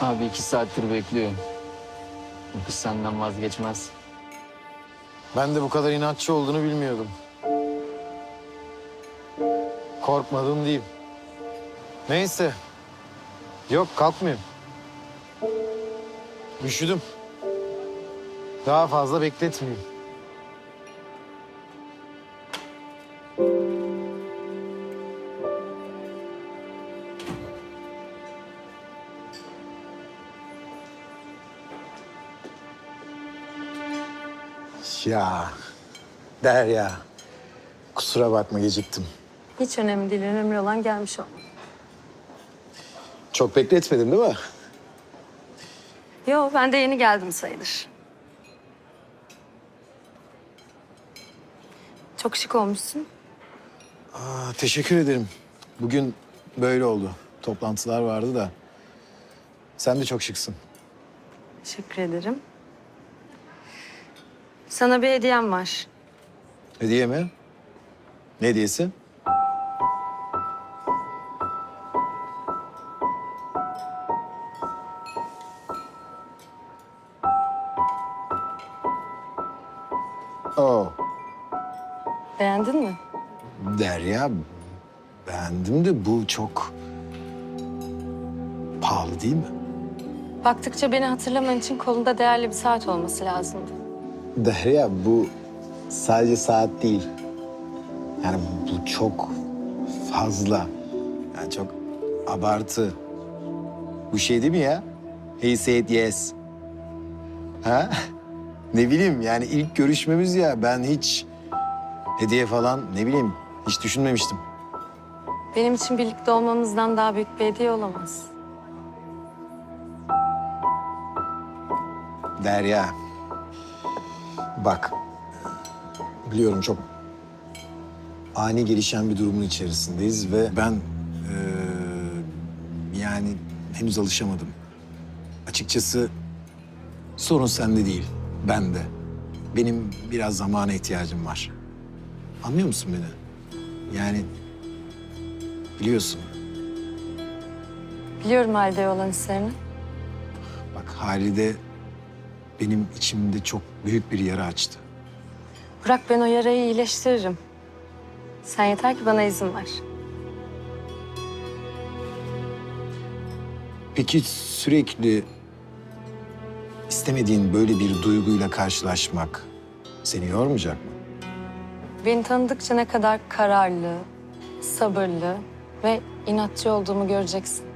Abi iki saattir bekliyorum. Bu kız senden vazgeçmez. Ben de bu kadar inatçı olduğunu bilmiyordum. Korkmadım diyeyim. Neyse. Yok kalkmayayım. Üşüdüm. Daha fazla bekletmeyeyim. Ya Derya. Kusura bakma geciktim. Hiç önemli değil. Önemli olan gelmiş olmak. Çok bekletmedim değil mi? Yo ben de yeni geldim sayılır. Çok şık olmuşsun. Aa, teşekkür ederim. Bugün böyle oldu. Toplantılar vardı da. Sen de çok şıksın. Teşekkür ederim. Sana bir hediyem var. Hediye mi? Ne hediyesi? Oh, Beğendin mi? Derya beğendim de bu çok pahalı değil mi? Baktıkça beni hatırlaman için kolunda değerli bir saat olması lazımdı. Derya bu sadece saat değil. Yani bu çok fazla. Yani çok abartı. Bu şey değil mi ya? He said yes. Ha? Ne bileyim yani ilk görüşmemiz ya ben hiç hediye falan ne bileyim hiç düşünmemiştim. Benim için birlikte olmamızdan daha büyük bir hediye olamaz. Derya. Bak. Biliyorum çok ani gelişen bir durumun içerisindeyiz ve ben eee, yani henüz alışamadım. Açıkçası sorun sende değil, bende. Benim biraz zamana ihtiyacım var. Anlıyor musun beni? Yani biliyorsun. Biliyorum halde olan hislerini. Bak Halide benim içimde çok büyük bir yara açtı. Bırak ben o yarayı iyileştiririm. Sen yeter ki bana izin ver. Peki sürekli istemediğin böyle bir duyguyla karşılaşmak seni yormayacak mı? Beni tanıdıkça ne kadar kararlı, sabırlı ve inatçı olduğumu göreceksin.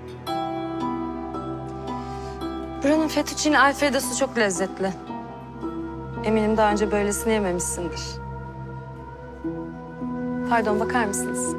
Buranın fettuccine alfredosu çok lezzetli. Eminim daha önce böylesini yememişsindir. Pardon, bakar mısınız?